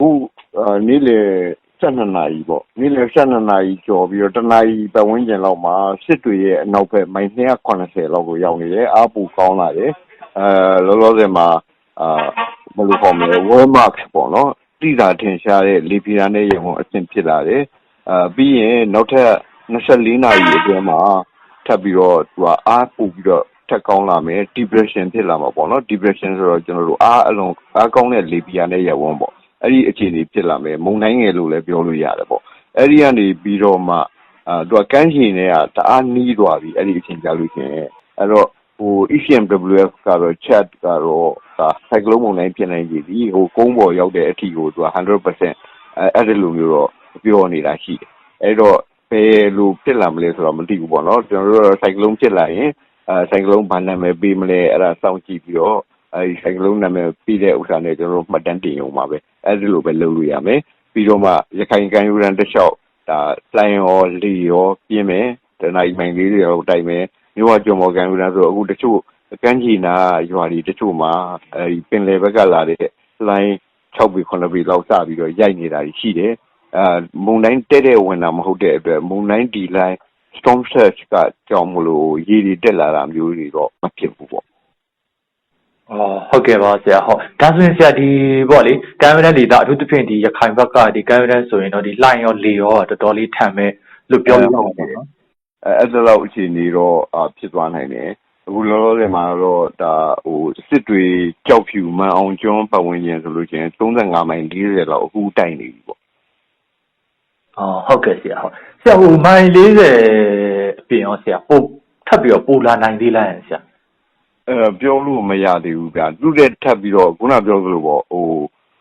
ခုအာနေ့လေ12နာရီပေါ့နေ့လေ12နာရီကျော်ပြီးတော့တနာရီပတ်ဝန်းကျင်လောက်မှာစစ်တွေရဲ့အနောက်ဘက်မိုင်280လောက်ကိုရောက်နေတယ်အားပူကောင်းလာတယ်အဲလောလောဆယ်မှာအာဘယ်လိုခေါ်မလဲ Walmart ပေါ့နော်တိတာထင်ရှားတဲ့လေပြင်းနဲ့ရေဝန်အဆင့်ဖြစ်လာတယ်အာပြီးရင်နောက်ထပ်24နာရီအတွင်းမှာထပ်ပြီးတော့သူကအားပူပြီးတော့ထက်ကောင်းလာမယ် depression ဖြစ်လာမှာပေါ့နော် depression ဆိုတော့ကျွန်တော်တို့အားအလုံးအားကောင်းတဲ့လေပြင်းနဲ့ရေဝန်ပေါ့ အဲ့ဒီအခြေအနေဖြစ်လာမယ်မုံတိုင်းငယ်လို့လည်းပြောလို့ရတယ်ပေါ့အဲ့ဒီကနေပြီးတော့မှအာသူကကန်းချင်တွေကတအားနီးသွားပြီအဲ့ဒီအချိန်ကြာလို့ရှိရင်အဲ့တော့ဟို ECMWF ကတော့ chat ကတော့ဒါစိုက်ကလုံးမုန်တိုင်းဖြစ်နိုင်ကြပြီဟိုကုန်းပေါ်ရောက်တဲ့အထိကိုသူက100%အဲအဲ့ဒီလိုမျိုးတော့ပြောနေတာရှိတယ်အဲ့တော့ဘယ်လိုဖြစ်လာမလဲဆိုတော့မသိဘူးပေါ့နော်ကျွန်တော်တို့စိုက်ကလုံးဖြစ်လာရင်အဲစိုက်ကလုံးဘာနာမည်ပေးမလဲအဲ့ဒါစောင့်ကြည့်ပြီးတော့ အဲဒီစိုက်ကလုံးနာမည်ပြီးတဲ့ဥစ္စာနဲ့ကျွန်တော်တို့မှတ်တမ်းတင်ရုံပါပဲအဲ့ဒီလိုပဲလုပ်လို့ရမယ်ပြီးတော့မှရခိုင်ကံယူရန်တစ်လျှောက်ဒါလိုင်းရောလီရောပြင်းမယ်တနအီမိုင်လေးတွေရောတိုက်မယ်မြို့ဝကြုံမော်ကံယူရန်ဆိုအခုတချို့ကန်းချီနာရွာတွေတချို့မှာအဲဒီပင်လယ်ဘက်ကလာတဲ့လိုင်း6ပေ9ပေလောက်စပြီးတော့ရိုက်နေတာရှိတယ်အဲမုန်တိုင်းတဲ့တဲ့ဝင်တာမဟုတ်တဲ့အတွက်မုန်တိုင်းဒီလိုင်း storm surge ကကြောင့်မလို့ရေတွေတက်လာတာမျိုးတွေတော့မဖြစ်ဘူးပေါ့ အော်ဟုတ်ကဲ့ပါဆရာဟုတ်ဒါဆိုရင်ဆရာဒီပေါ့လေကမ်းရိုးတန်းဒေသအထူးသဖြင့်ဒီရခိုင်ဘက်ကဒီကမ်းရိုးတန်းဆိုရင်တော့ဒီလှိုင်းရောလေရောတော်တော်လေးထန်မဲ့လို့ပြောလို့ရပါတယ်နော်အဲအဲ့ဒါလောက်အခြေအနေတော့အာဖြစ်သွားနိုင်တယ်အခုလောလောဆယ်မှာတော့ဒါဟိုစစ်တွေကြောက်ဖြူမန်အောင်ကျွန်းပတ်ဝန်းကျင်ဆိုလို့ရှိရင်35မိုင်40လောက်အခုတိုက်နေပြီပေါ့အော်ဟုတ်ကဲ့ဆရာဟုတ်ဆရာဟိုမိုင်40အပြင်ရောဆရာပို့ထပ်ပြီးတော့ပို့လာနိုင်သေးလားဆရာအဲ ပြောလို့မရသေးဘူးဗျာသူတဲ့ထပ်ပြီးတော့ခုနပြောသလိုပေါ့ဟို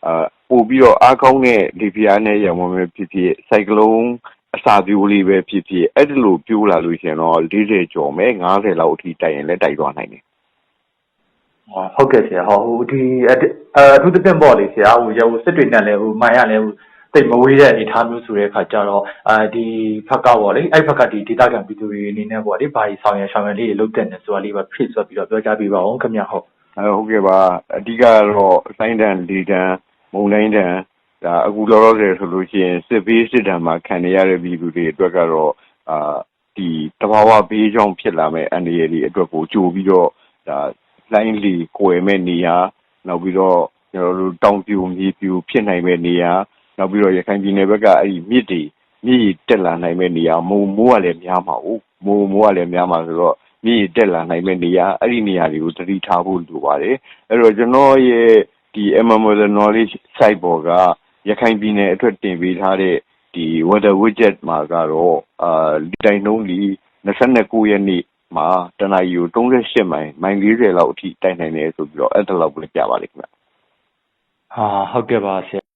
အာပို့ပြီးတော့အားကောင်းတဲ့ဒီဖီယာနဲ့ရံဝင်ပဲဖြစ်ဖြစ်စိုက်ကလုံးအစာပြိုးလေးပဲဖြစ်ဖြစ်အဲ့ဒီလိုပြိုးလာလို့ရှိရင်တော့40ကျော်မယ်90လောက်အထိတိုက်ရင်လည်းတိုက်သွားနိုင်တယ်ဟောဟုတ်ကဲ့ဆရာဟောဟိုဒီအတအအထူးသဖြင့်ပေါ့လေဆရာဟိုရဟိုစစ်တွေနဲ့လည်းဟိုမိုင်ရလည်းဟို တိတ်မဝေးတဲ့အနေအထားမျိုးဆိုတဲ့အခါကျတော့အာဒီဖက်ကပေါ့လေအဲ့ဖက်ကဒီဒေတာကန်ပြည်သူတွေအနေနဲ့ပေါ့လေဘာကြီးဆောင်ရဆောင်ရလေးတွေလုပ်တဲ့နေဆိုတာလေးပဲဖြစ်ဆိုပြီးတော့ပြောကြားပေးပါအောင်ခင်ဗျဟုတ်အဲဟုတ်ကဲ့ပါအဓိကတော့ဆိုင်းတန်လီတန်မုံတိုင်းတန်ဒါအခုလောလောဆယ်ဆိုလို့ရှိရင်စစ်ဘေးစစ်တမ်းမှာခံနေရတဲ့ပြည်သူတွေအတွက်ကတော့အာဒီတဘာဝဘေးကြောင့်ဖြစ်လာမဲ့အန္တရာယ်တွေအတွက်ကိုကြိုပြီးတော့ဒါလိုင်းလီကွယ်မဲ့နေရာနောက်ပြီးတော့ကျွန်တော်တို့တောင်ပြူမြေပြူဖြစ်နိုင်မဲ့နေရာ နောက်ပြီးတော့ရခိုင်ပြည်နယ်ဘက်ကအဲ့ဒီမြစ်တွေမြစ်တက်လာနိုင်မဲ့နေရာမုံမိုးကလည်းများမှာဟုတ်မုံမိုးကလည်းများမှာဆိုတော့မြင့်တက်လာနိုင်မဲ့နေရာအဲ့ဒီနေရာတွေကိုသတိထားဖို့လိုပါတယ်အဲ့တော့ကျွန်တော်ရဲ့ဒီ MMO knowledge site ပေါ်ကရခိုင်ပြည်နယ်အတွက်တင်ပေးထားတဲ့ဒီ weather widget မှာကတော့အာဒီတိုင်းနှုန်းလီ29ရက်နေ့မှာတနအီကို38မိုင်မိုင်40လောက်အထိတိုက်နိုင်တယ်ဆိုပြီးတော့အဲ့ဒါလောက်ပဲပြပါလိမ့်ခင်ဗျဟာဟုတ်ကဲ့ပါဆရာ